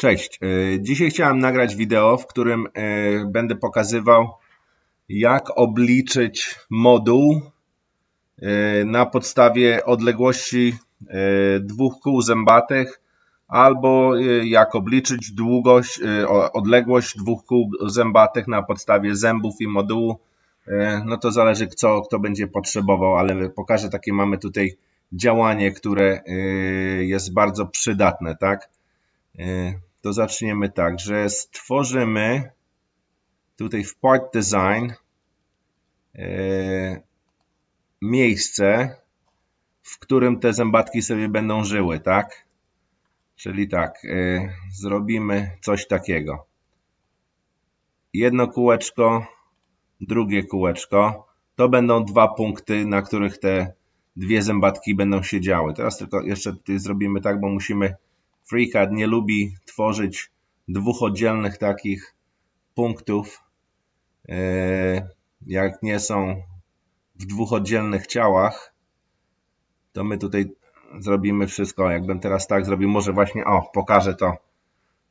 Cześć. E, Dzisiaj chciałem nagrać wideo, w którym e, będę pokazywał, jak obliczyć moduł e, na podstawie odległości dwóch kół zębatych, albo jak obliczyć długość, odległość dwóch kół zębatych na podstawie zębów i modułu. No to zależy, co kto będzie potrzebował, ale pokażę takie mamy tutaj działanie, które jest bardzo przydatne, tak? To zaczniemy tak, że stworzymy tutaj w Part Design e, miejsce, w którym te zębatki sobie będą żyły, tak? Czyli tak, e, zrobimy coś takiego. Jedno kółeczko, drugie kółeczko. To będą dwa punkty, na których te dwie zębatki będą się działy. Teraz tylko jeszcze tutaj zrobimy tak, bo musimy FreeCAD nie lubi tworzyć dwóch oddzielnych takich punktów, e, jak nie są w dwóch oddzielnych ciałach, to my tutaj zrobimy wszystko. Jakbym teraz tak zrobił, może właśnie, o, pokażę to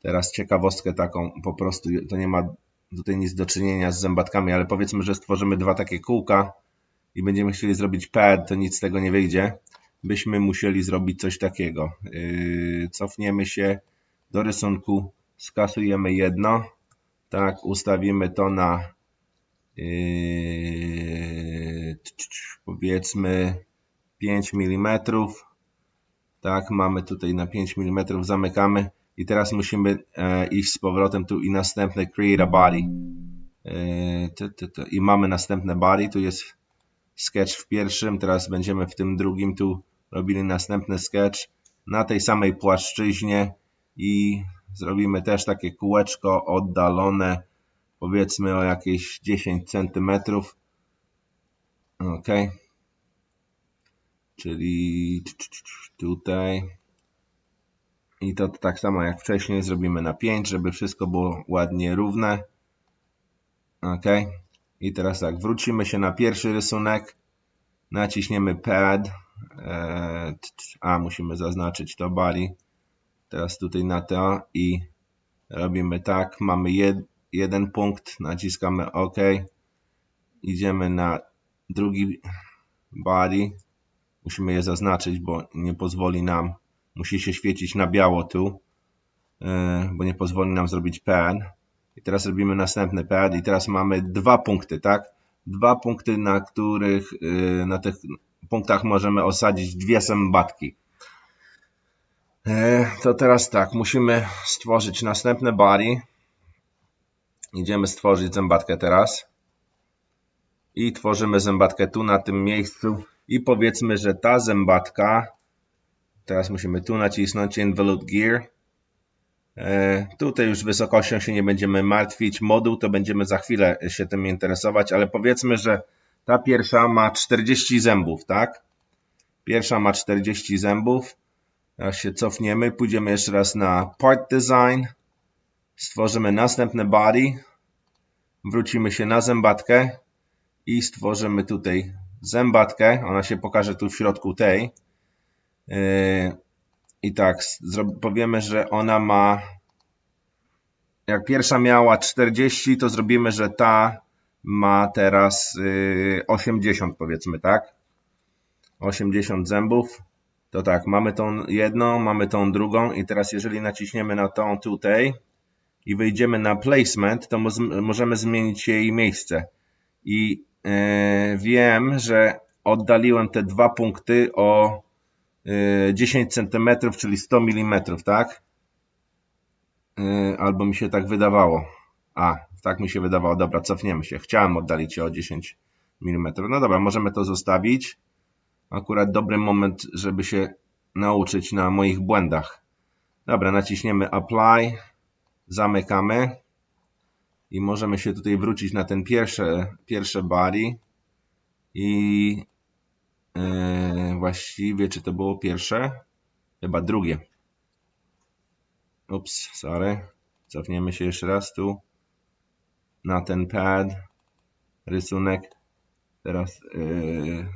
teraz ciekawostkę taką, po prostu to nie ma tutaj nic do czynienia z zębatkami, ale powiedzmy, że stworzymy dwa takie kółka i będziemy chcieli zrobić pad, to nic z tego nie wyjdzie byśmy musieli zrobić coś takiego. Yy, cofniemy się do rysunku, skasujemy jedno, tak, ustawimy to na yy, powiedzmy 5 mm. Tak, mamy tutaj na 5 mm, zamykamy i teraz musimy e, iść z powrotem tu i następne create a body. Yy. I mamy następne body, tu jest sketch w pierwszym, teraz będziemy w tym drugim tu robili następny sketch na tej samej płaszczyźnie i zrobimy też takie kółeczko oddalone powiedzmy o jakieś 10 cm ok. Czyli tutaj. I to tak samo jak wcześniej zrobimy na 5 żeby wszystko było ładnie równe. Ok. I teraz tak, wrócimy się na pierwszy rysunek, naciśniemy pad, e, a musimy zaznaczyć to body, teraz tutaj na to i robimy tak, mamy jed, jeden punkt, naciskamy OK, idziemy na drugi body, musimy je zaznaczyć, bo nie pozwoli nam, musi się świecić na biało tu, e, bo nie pozwoli nam zrobić pad. I teraz robimy następny pad i teraz mamy dwa punkty, tak? Dwa punkty, na których yy, na tych punktach możemy osadzić dwie zębatki. Yy, to teraz tak, musimy stworzyć następne body. Idziemy stworzyć zębatkę teraz. I tworzymy zębatkę tu na tym miejscu i powiedzmy, że ta zębatka teraz musimy tu nacisnąć Involute Gear E, Tutaj już wysokością się nie będziemy martwić. Moduł to będziemy za chwilę się tym interesować, ale powiedzmy, że ta pierwsza ma 40 zębów, tak? Pierwsza ma 40 zębów. Teraz się cofniemy, pójdziemy jeszcze raz na Part Design. Stworzymy następne body. Wrócimy się na zębatkę i stworzymy tutaj zębatkę. Ona się pokaże tu w środku tej. E, i tak, powiemy, że ona ma. Jak pierwsza miała 40, to zrobimy, że ta ma teraz 80, powiedzmy, tak? 80 zębów. To tak, mamy tą jedną, mamy tą drugą, i teraz, jeżeli naciśniemy na tą tutaj i wyjdziemy na placement, to możemy zmienić jej miejsce. I yy, wiem, że oddaliłem te dwa punkty o 10 cm, czyli 100 mm, tak? Albo mi się tak wydawało. A, tak mi się wydawało. Dobra, cofniemy się. Chciałem oddalić się o 10 mm. No dobra, możemy to zostawić. Akurat dobry moment, żeby się nauczyć na moich błędach. Dobra, naciśniemy Apply. Zamykamy. I możemy się tutaj wrócić na ten pierwszy, pierwsze body. I Yy, właściwie, czy to było pierwsze? Chyba drugie. Ups, sorry. Cofniemy się jeszcze raz tu. Na ten pad. Rysunek. Teraz yy,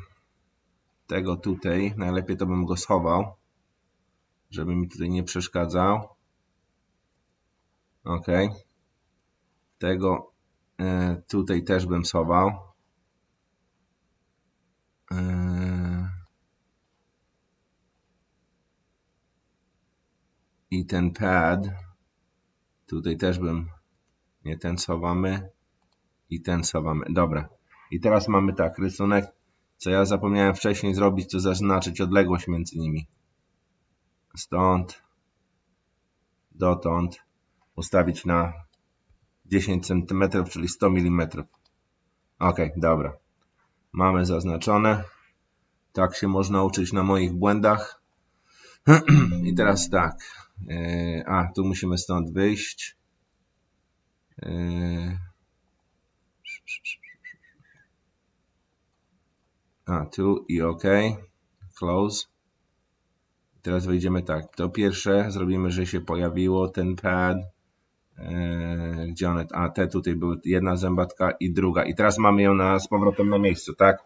tego tutaj. Najlepiej to bym go schował. Żeby mi tutaj nie przeszkadzał. Ok. Tego e, tutaj też bym schował. E, I ten pad. Tutaj też bym. Nie ten schowamy. I ten schowamy. Dobra. I teraz mamy tak. Rysunek. Co ja zapomniałem wcześniej zrobić, to zaznaczyć odległość między nimi. Stąd. Dotąd. Ustawić na 10 cm, czyli 100 mm. Ok, dobra. Mamy zaznaczone. Tak się można uczyć na moich błędach. I teraz tak. Yy, A, tu musimy stąd wyjść. Yy. A, tu i OK. Close. Teraz wejdziemy tak. To pierwsze zrobimy, że się pojawiło ten pad. Yy, gdzie one? A, te tutaj były jedna zębatka i druga. I teraz mamy ją na, z powrotem na miejscu, tak?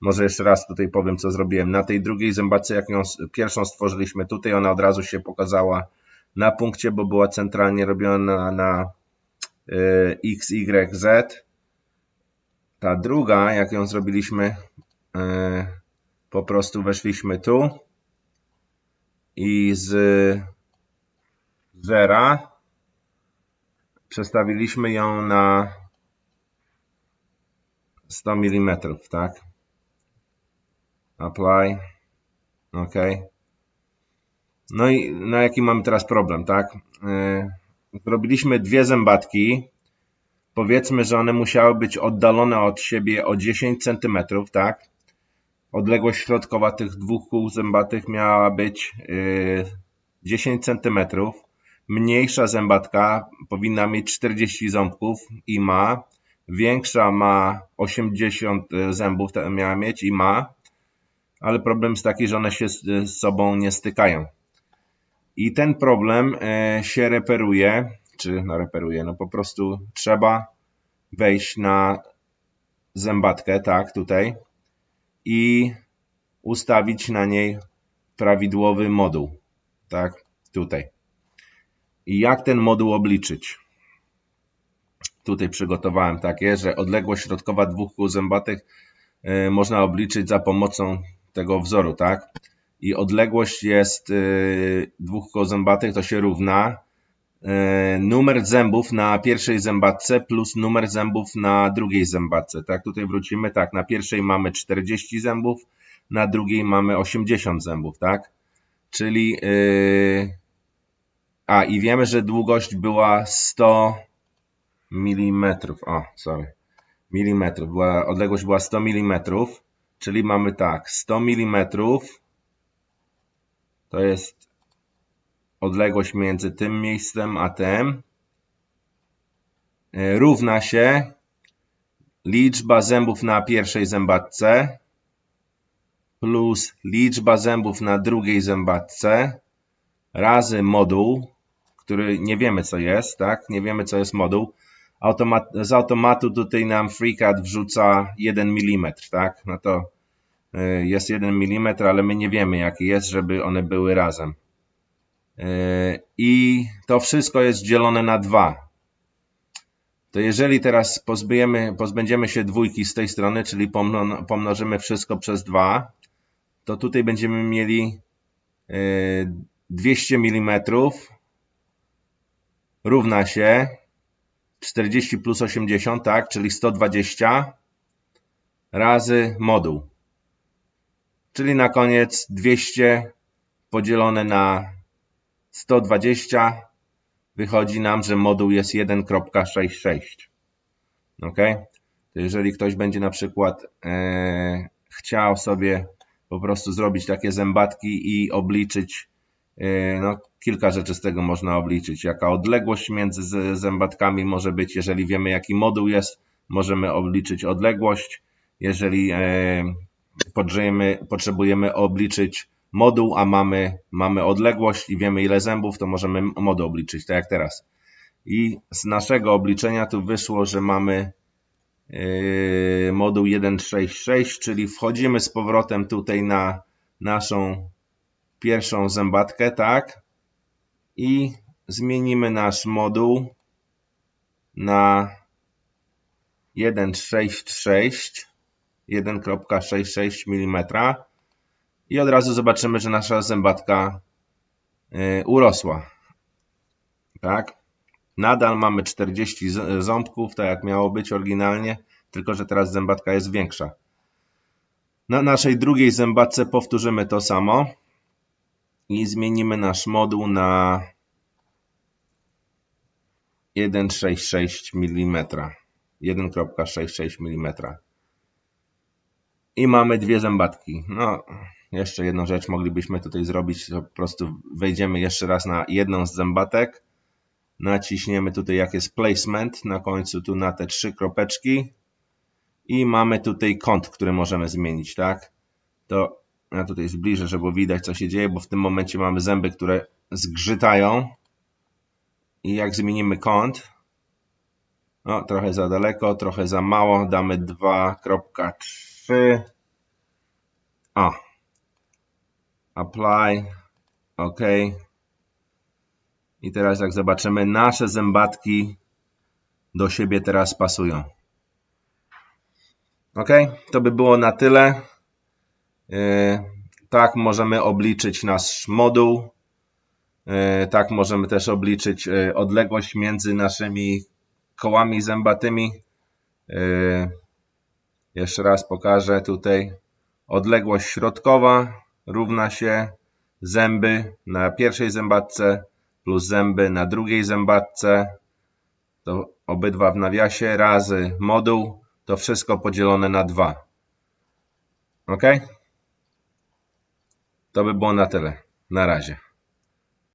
Może jeszcze raz tutaj powiem, co zrobiłem. Na tej drugiej zębatce, jak ją pierwszą stworzyliśmy tutaj, ona od razu się pokazała na punkcie, bo była centralnie robiona na, X, Y, Z. Ta druga, jak ją zrobiliśmy, y, po prostu weszliśmy tu i z zera przestawiliśmy ją na 100 mm, tak? Apply. OK. No i no jaki mamy teraz problem, tak? Yy, Zrobiliśmy dwie zębatki. Powiedzmy, że one musiały być oddalone od siebie o 10 cm, tak? Odległość środkowa tych dwóch kół zębatych miała być yy, 10 cm. Mniejsza zębatka powinna mieć 40 ząbków i ma. Większa ma 80 zębów, te miała mieć i ma ale problem jest taki, że one się z, z sobą nie stykają. I ten problem e, się reperuje, czy no reperuje, no po prostu trzeba wejść na zębatkę, tak, tutaj i ustawić na niej prawidłowy moduł, tak, tutaj. I jak ten moduł obliczyć? Tutaj przygotowałem takie, że odległość środkowa dwóch kół zębatych e, można obliczyć za pomocą tego wzoru, tak? I odległość jest y, dwóch koł zębatych, to się równa. Y, numer zębów na pierwszej zębatce plus numer zębów na drugiej zębatce. Tak, tutaj wrócimy, tak, na pierwszej mamy 40 zębów, na drugiej mamy 80 zębów, tak? Czyli, y, a i wiemy, że długość była 100 mm, o, sorry, milimetrów, była, odległość była 100 mm, Czyli mamy tak, 100 mm to jest odległość między tym miejscem a tym. E, Równa się liczba zębów na pierwszej zębatce plus liczba zębów na drugiej zębatce razy moduł, który nie wiemy co jest, tak? Nie wiemy co jest moduł. Automat, z automatu tutaj nam FreeCAD wrzuca 1 mm, tak? No to jest 1 mm, ale my nie wiemy jaki jest, żeby one były razem. Y, I to wszystko jest dzielone na 2. To jeżeli teraz pozbyjemy, pozbędziemy się dwójki z tej strony, czyli pomno, pomnożymy wszystko przez 2, to tutaj będziemy mieli y, 200 mm równa się 40 plus 80, tak, czyli 120 razy moduł. Czyli na koniec 200 podzielone na 120 wychodzi nam, że moduł jest 1.66. Ok? To jeżeli ktoś będzie na przykład e, chciał sobie po prostu zrobić takie zębatki i obliczyć e, no, kilka rzeczy z tego można obliczyć. Jaka odległość między zębatkami może być, jeżeli wiemy jaki moduł jest, możemy obliczyć odległość. Jeżeli e, potrzebujemy, potrzebujemy obliczyć moduł, a mamy, mamy odległość i wiemy ile zębów, to możemy moduł obliczyć, tak jak teraz. I z naszego obliczenia tu wyszło, że mamy yy, moduł 166, czyli wchodzimy z powrotem tutaj na naszą pierwszą zębatkę, tak? I zmienimy nasz moduł na 1,66 1,66 mm i od razu zobaczymy, że nasza zębatka y, urosła. Tak? Nadal mamy 40 z- ząbków, tak jak miało być oryginalnie, tylko że teraz zębatka jest większa. Na naszej drugiej zębatce powtórzymy to samo i zmienimy nasz moduł na 1,66 mm. 1,66 mm. I mamy dwie zębatki. No, jeszcze jedną rzecz moglibyśmy tutaj zrobić, po prostu wejdziemy jeszcze raz na jedną z zębatek. Naciśniemy tutaj jak jest placement, na końcu tu na te trzy kropeczki. I mamy tutaj kąt, który możemy zmienić, tak? To ja tutaj zbliżę, żeby widać co się dzieje, bo w tym momencie mamy zęby, które zgrzytają. I jak zmienimy kąt, no trochę za daleko, trochę za mało, damy 2.3. O. Apply. OK. I teraz jak zobaczymy, nasze zębatki do siebie teraz pasują. Ok, to by było na tyle. Yy, Tak możemy obliczyć nasz moduł. Yy, Tak możemy też obliczyć yy, odległość między naszymi kołami zębatymi. Jeszcze raz pokażę tutaj. Odległość środkowa równa się zęby na pierwszej zębatce plus zęby na drugiej zębatce. To obydwa w nawiasie razy moduł. To wszystko podzielone na 2. Ok? To by było na tyle. Na razie.